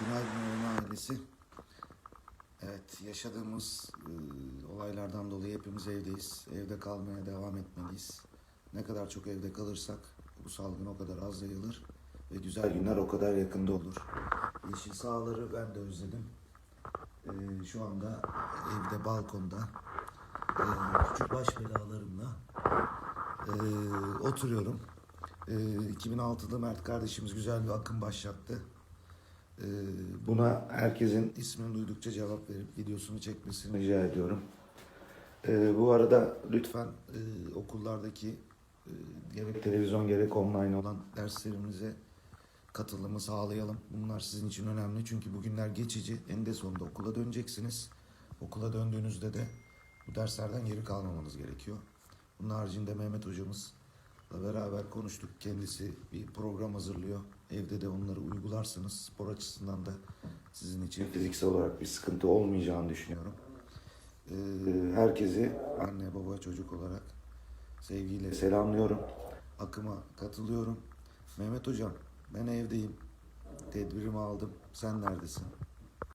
Günaydın Oyun ailesi. Evet, yaşadığımız e, olaylardan dolayı hepimiz evdeyiz. Evde kalmaya devam etmeliyiz. Ne kadar çok evde kalırsak bu salgın o kadar az yayılır ve güzel günler o kadar yakında olur. Yeşil sahaları ben de özledim. E, şu anda evde balkonda e, küçük baş belalarımla e, oturuyorum. E, 2006'da Mert kardeşimiz güzel bir akım başlattı. Ee, Buna herkesin ismini duydukça cevap verip videosunu çekmesini rica ediyorum. Ee, bu arada lütfen e, okullardaki e, gerek televizyon gerek online olan derslerimize katılımı sağlayalım. Bunlar sizin için önemli çünkü bugünler geçici. En de sonunda okula döneceksiniz. Okula döndüğünüzde de bu derslerden geri kalmamanız gerekiyor. Bunun haricinde Mehmet hocamızla beraber konuştuk. Kendisi bir program hazırlıyor. Evde de onları uygularsanız spor açısından da sizin için fiziksel olarak bir sıkıntı olmayacağını düşünüyorum. Ee, herkesi anne baba çocuk olarak sevgiyle selamlıyorum. Akıma katılıyorum. Mehmet hocam ben evdeyim. Tedbirimi aldım. Sen neredesin?